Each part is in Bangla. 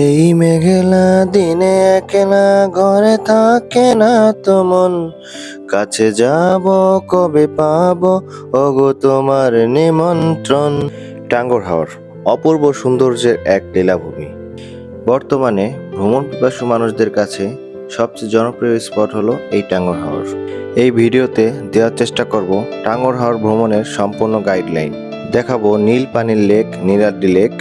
এই মেঘলা দিনে একলা ঘরে থাকে না তো মন। কাছে যাব, কবে পাবো, ওগো তোমার নিমন্ত্রণ। টাঙ্গর হাওর, অপূর্ব সৌন্দর্যের এক লীলাভূমি। বর্তমানে ভ্রমণ পিপাসু মানুষদের কাছে সবচেয়ে জনপ্রিয় স্পট হলো এই টাঙ্গর হাওর। এই ভিডিওতে দেওয়ার চেষ্টা করব টাঙ্গর হাওর ভ্রমণের সম্পূর্ণ গাইডলাইন দেখাবো নীল পানির লেক নীলাদ্রি লেক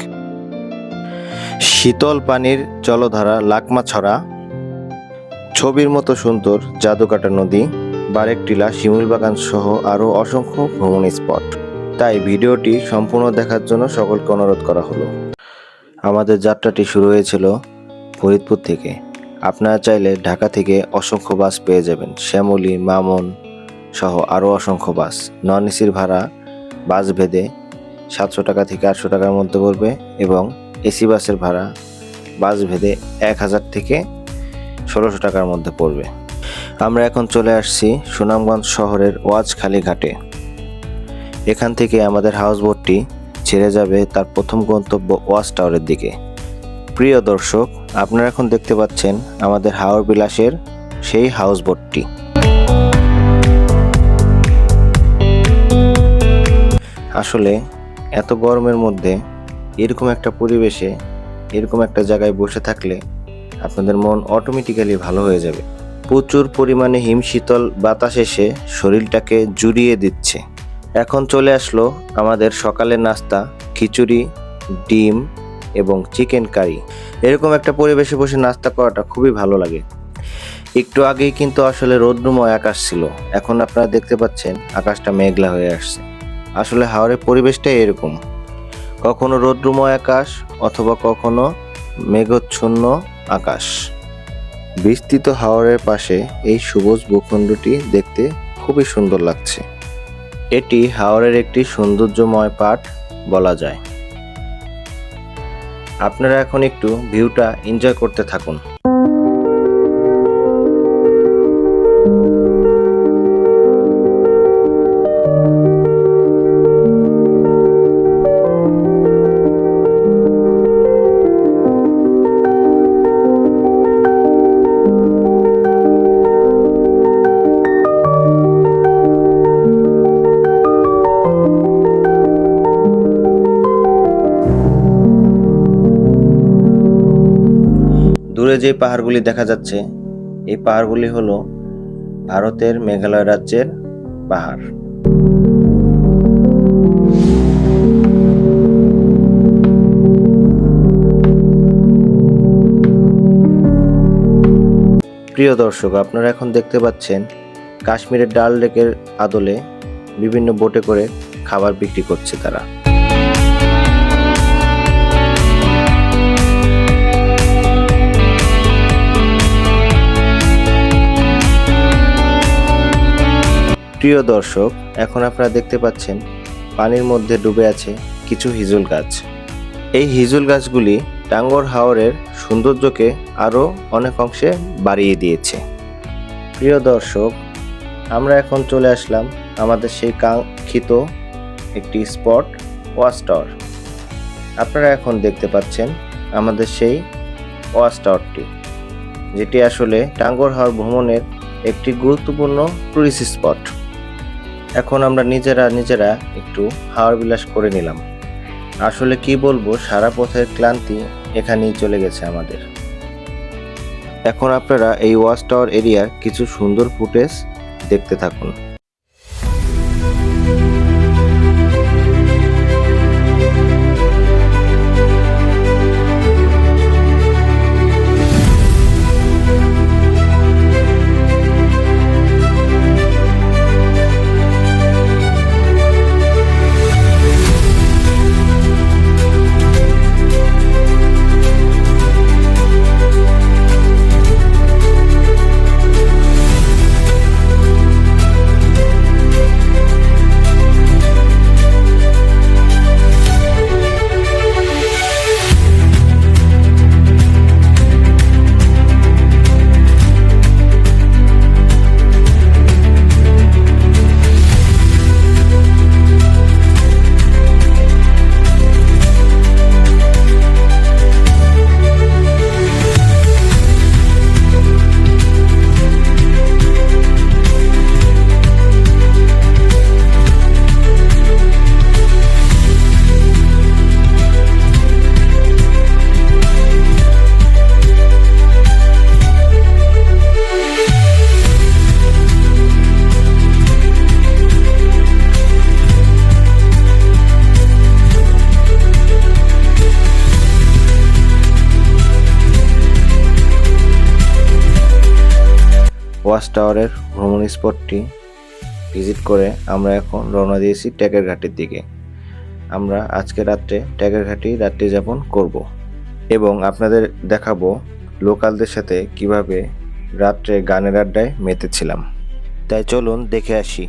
শীতল পানির জলধারা লাকমা ছড়া ছবির মতো সুন্দর জাদুকাটা নদী, বারেক টিলা, শিমুল বাগান সহ আরও অসংখ্য ভ্রমণ স্পট। তাই ভিডিওটি সম্পূর্ণ দেখার জন্য সকলকে অনুরোধ করা হলো। আমাদের যাত্রাটি শুরু হয়েছিল ফরিদপুর থেকে। আপনারা চাইলে ঢাকা থেকে অসংখ্য বাস পেয়ে যাবেন। শ্যামলী, মামন সহ আরও অসংখ্য বাস। নন এসির ভাড়া, বাস ভেদে সাতশো টাকা থেকে আটশো টাকার মধ্যে পড়বে এবং এসি বাসের ভাড়া বাস ভেদে এক হাজার থেকে ষোলোশো টাকার মধ্যে পড়বে। আমরা এখন চলে আসছি সুনামগঞ্জ শহরের ওয়াজখালী ঘাটে। এখান থেকে আমাদের হাউস বোটটি ছেড়ে যাবে তার প্রথম গন্তব্য ওয়াচ টাওয়ারের দিকে। প্রিয় দর্শক, আপনারা এখন দেখতে পাচ্ছেন আমাদের হাওর বিলাসের সেই হাউস বোটটি আসলে এত গরমের মধ্যে এরকম একটা পরিবেশে, এরকম একটা জায়গায় বসে থাকলে আপনাদের মন অটোমেটিক্যালি ভালো হয়ে যাবে। প্রচুর পরিমাণে হিমশীতল বাতাস এসে শরীরটাকে জুড়িয়ে দিচ্ছে। এখন চলে আসলো আমাদের সকালের নাস্তা, খিচুড়ি, ডিম এবং চিকেন কারি। এরকম একটা পরিবেশে বসে নাস্তা করাটা খুবই ভালো লাগে। একটু আগেই কিন্তু আসলে রৌদ্রময় আকাশ ছিল। এখন আপনারা দেখতে পাচ্ছেন আকাশটা মেঘলা হয়ে আসছে। আসলে হাওড়ের পরিবেশটাই এরকম। কখনো রৌদ্রময় আকাশ অথবা কখনো মেঘচ্ছন্ন আকাশ। বিস্তৃত হাওরের পাশে এই সবুজ ভূখণ্ডটি দেখতে খুবই সুন্দর লাগছে। এটি হাওরের একটি সৌন্দর্যময় পাঠ বলা যায়। আপনারা এখন একটু ভিউটা এনজয় করতে থাকুন। যে পাহাড়গুলি দেখা যাচ্ছে, এই পাহাড়গুলি হল ভারতের মেঘালয় রাজ্যের পাহাড়। প্রিয় দর্শক, আপনারা এখন দেখতে পাচ্ছেন কাশ্মীরের ডাল লেকের আদলে বিভিন্ন বোটে করে খাবার বিক্রি করছে তারা। প্রিয় দর্শক, এখন আপনারা দেখতে পাচ্ছেন পানির মধ্যে ডুবে আছে কিছু হিজুল গাছ। এই হিজুল গাছগুলি টাঙ্গর হাওরের সৌন্দর্যকে আরও অনেক অংশে বাড়িয়ে দিয়েছে। প্রিয় দর্শক, আমরা এখন চলে আসলাম আমাদের সেই কাঙ্ক্ষিত একটি স্পট ওয়াচ টাওয়ার আপনারা এখন দেখতে পাচ্ছেন আমাদের সেই ওয়াচ টাওয়ারটি যেটি আসলে টাঙ্গর হাওর ভ্রমণের একটি গুরুত্বপূর্ণ টুরিস্ট স্পট এখন আমরা নিজেরা নিজেরা একটু হাওয়ার বিলাস করে নিলাম। আসলে কি বলব, সারা পথের ক্লান্তি এখানেই চলে গেছে আমাদের। এখন আপনারা এই ওয়াচ টাওয়ার এরিয়ার কিছু সুন্দর ফুটেজ দেখতে থাকুন। ওয়াচ টাওয়ারের ভ্রমণ স্পটটি ভিজিট করে আমরা এখন রওনা দিয়েছি ট্যাগের ঘাটির দিকে। আমরা আজকে রাত্রে ট্যাগের ঘাটি রাত্রি যাপন করব এবং আপনাদের দেখাবো লোকালদের সাথে কীভাবে রাত্রে গানের আড্ডায় মেতেছিলাম। তাই চলুন দেখে আসি।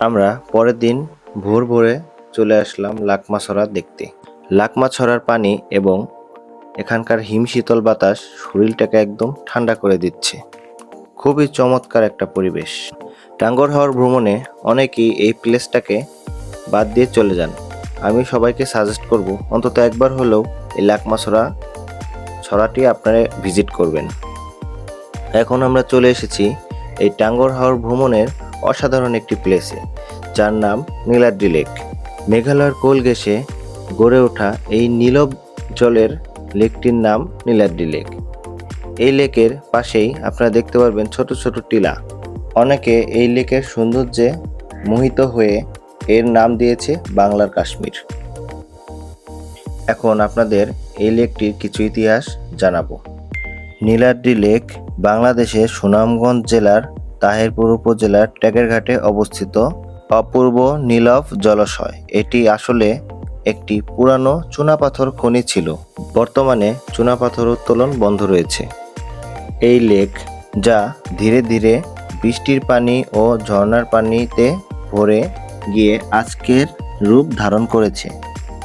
আমরা পরের দিন ভোর ভোরে চলে আসলাম লাকমাছড়া দেখতে। লাকমাছড়ার পানি এবং এখানকার হিমশীতল বাতাস শরীরটাকে একদম ঠান্ডা করে দিচ্ছে। খুবই চমৎকার একটা পরিবেশ। টাঙ্গর হাওয়ার ভ্রমণে অনেকেই এই প্লেসটাকে বাদ দিয়ে চলে যান। আমি সবাইকে সাজেস্ট করব, অন্তত একবার হলেও এই লাকমাছড়া ছড়াটি আপনারা ভিজিট করবেন। এখন আমরা চলে এসেছি এই টাঙ্গর হাওয়ার ভ্রমণের অসাধারণ একটি প্লেসে যার নাম নীলাদ্রি লেক মেঘালয়ের কোল ঘেঁষে গড়ে ওঠা এই নীলব জলের লেকটির নাম নীলাদ্রি লেক এই লেকের পাশেই আপনারা দেখতে পারবেন ছোট ছোট টিলা। অনেকে এই লেকের সৌন্দর্যে মোহিত হয়ে এর নাম দিয়েছে বাংলার কাশ্মীর। এখন আপনাদের এই লেকটির কিছু ইতিহাস জানাব। নীলাদ্রি লেক বাংলাদেশের সুনামগঞ্জ জেলার তাহিরপুর উপজেলার ট্যাগেরঘাটে অবস্থিত অপূর্ব নীলভ জলাশয়। এটি আসলে একটি পুরানো চুনাপাথর খনি ছিল। বর্তমানে চুনাপাথর উত্তোলন বন্ধ রয়েছে। এই লেক, যা ধীরে ধীরে বৃষ্টির পানি ও ঝর্ণার পানিতে ভরে গিয়ে আজকের রূপ ধারণ করেছে।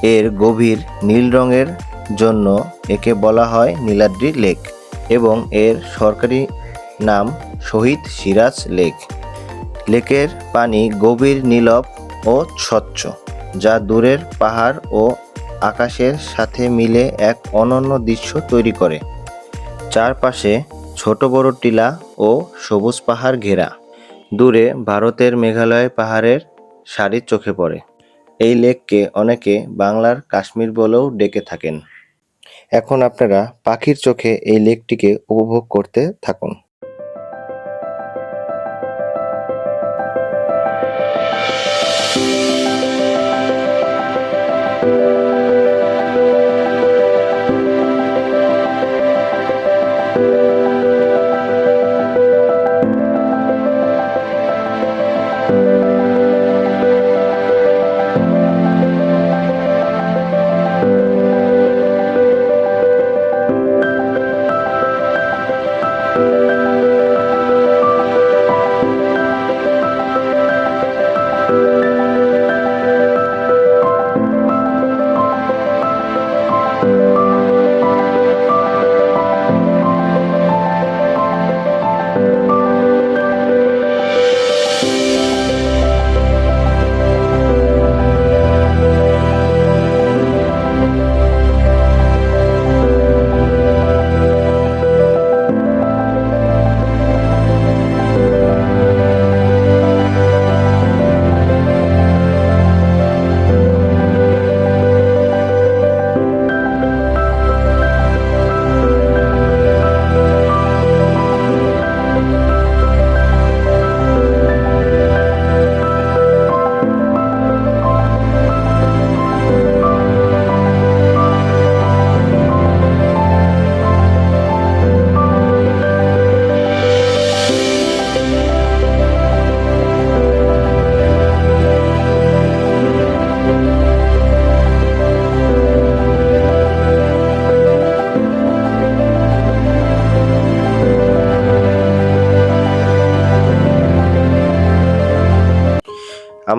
এর গভীর নীল রঙের জন্য একে বলা হয় নীলাদ্রি লেক এবং এর সরকারি নাম শহীদ সিরাজ লেক। লেকের পানি গভীর, নীলব ও স্বচ্ছ, যা দূরের পাহাড় ও আকাশের সাথে মিলে এক অনন্য দৃশ্য তৈরি করে। চারপাশে ছোট বড় টিলা ও সবুজ পাহাড় ঘেরা। দূরে ভারতের মেঘালয় পাহাড়ের সারি চোখে পড়ে। এই লেককে অনেকে বাংলার কাশ্মীর বলেও ডেকে থাকেন। এখন আপনারা পাখির চোখে এই লেকটিকে উপভোগ করতে থাকুন।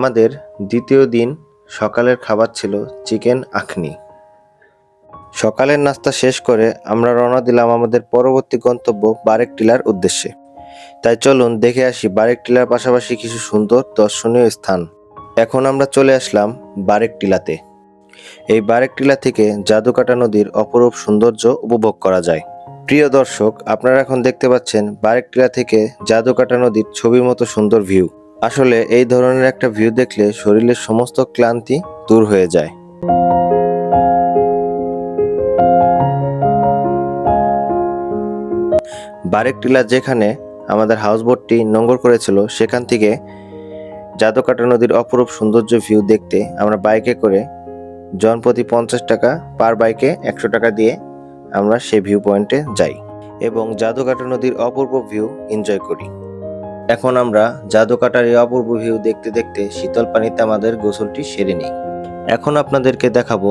আমাদের দ্বিতীয় দিন সকালের খাবার ছিল চিকেন আখনি। সকালের নাস্তা শেষ করে আমরা রওনা দিলাম আমাদের পরবর্তী গন্তব্য বারেক টিলার উদ্দেশ্যে। তাই চলুন দেখে আসি বারেক টিলার পাশাপাশি কিছু সুন্দর দর্শনীয় স্থান। এখন আমরা চলে আসলাম বারেক টিলাতে। এই বারেক টিলা থেকে জাদুকাটা নদীর অপরূপ সৌন্দর্য উপভোগ করা যায়। প্রিয় দর্শক, আপনারা এখন দেখতে পাচ্ছেন বারেক টিলা থেকে জাদুকাটা নদীর ছবির মতো সুন্দর ভিউ। আসলে এই ধরনের একটা ভিউ দেখলে শরীরের সমস্ত ক্লান্তি দূর হয়ে যায়। বারেক টিলা যেখানে আমাদের হাউসবোটটি নোঙ্গর করেছিল, সেখান থেকে জাদুকাটা নদীর অপরূপ সৌন্দর্য ভিউ দেখতে আমরা বাইকে করে জনপ্রতি পঞ্চাশ টাকা পার বাইকে একশো টাকা দিয়ে আমরা সেই ভিউ পয়েন্টে যাই এবং জাদুকাটা নদীর অপূর্ব ভিউ এনজয় করি। এখন আমরা জাদুকাটার এই অপূর্ব ভিউ দেখতে দেখতে শীতল পানিতে আমাদের গোসলটি সেরে নিই। এখন আপনাদেরকে দেখাবো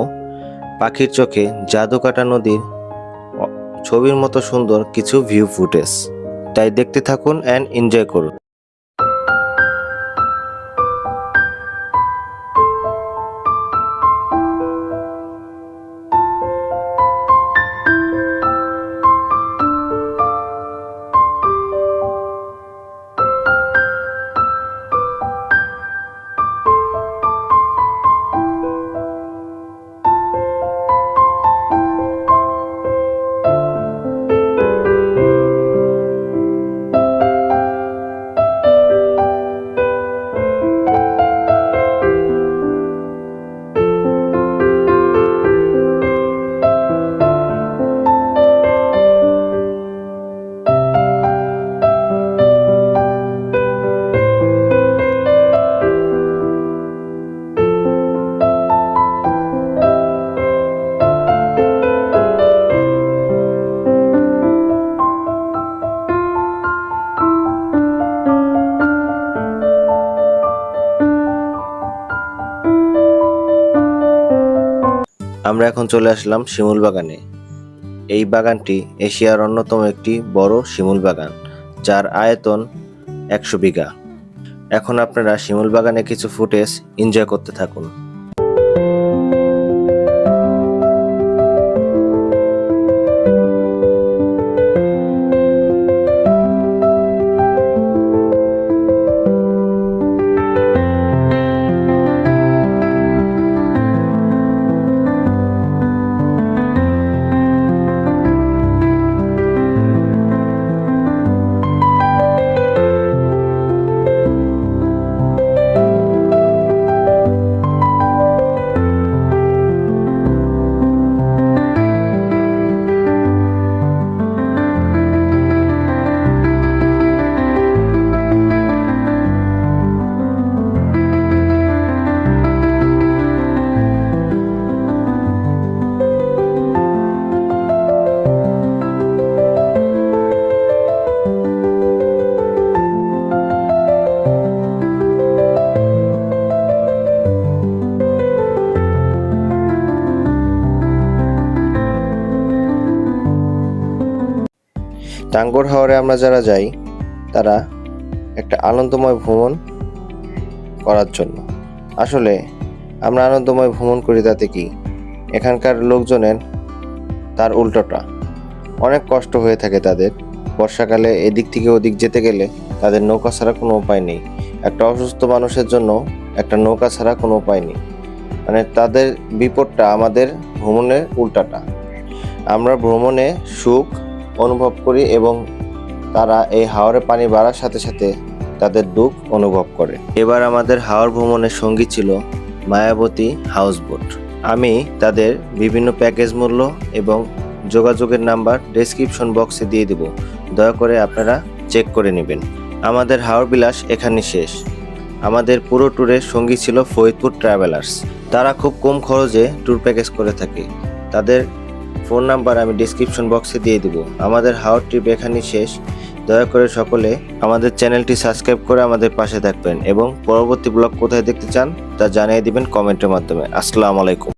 পাখির চোখে জাদুকাটা নদীর ছবির মতো সুন্দর কিছু ভিউ ফুটেজ। তাই দেখতে থাকুন অ্যান্ড এনজয় করুন। আমরা এখন চলে আসলাম শিমুল বাগানে। এই বাগানটি এশিয়ার অন্যতম একটি বড় শিমুল বাগান, যার আয়তন একশো বিঘা। এখন আপনারা শিমুল বাগানে কিছু ফুটেজ এনজয় করতে থাকুন। টাঙ্গর হাওরে আমরা যারা যাই, তারা একটা আনন্দময় ভ্রমণ করার জন্য। আসলে, আমরা আনন্দময় ভ্রমণ করি তাতে কি? এখানকার লোকজনের তার উল্টোটা। অনেক কষ্ট হয়ে থাকে তাদের। বর্ষাকালে এদিক থেকে ওদিক যেতে গেলে তাদের নৌকা ছাড়া কোনো উপায় নেই। একটা অসুস্থ মানুষের জন্য একটা নৌকা ছাড়া কোনো উপায় নেই। মানে তাদের বিপদটা আমাদের ভ্রমণের উল্টাটা। আমরা ভ্রমণে সুখ অনুভব করি এবং তারা এই হাওরে পানি বাড়ার সাথে সাথে তাদের দুঃখ অনুভব করে। এবার আমাদের হাওর ভ্রমণের সঙ্গী ছিল মায়াবতী হাউসবোট। আমি তাদের বিভিন্ন প্যাকেজ মূল্য এবং যোগাযোগের নাম্বার ডেসক্রিপশন বক্সে দিয়ে দিব। দয়া করে আপনারা চেক করে নেবেন। আমাদের হাওর বিলাস এখানে শেষ। আমাদের পুরো ট্যুরের সঙ্গী ছিল ফরিদপুর ট্রাভেলার্স। তারা খুব কম খরচে ট্যুর প্যাকেজ করে থাকে। তাদের ফোন নাম্বার আমি ডিসক্রিপশন বক্সে দিয়ে দিব। আমাদের হাওয়ার ট্রিপ এখানেই শেষ। দয়া করে সকলে আমাদের চ্যানেলটি সাবস্ক্রাইব করে আমাদের পাশে থাকবেন এবং পরবর্তী ব্লগ কোথায় দেখতে চান তা জানিয়ে দিবেন কমেন্টের মাধ্যমে। আসসালামু আলাইকুম।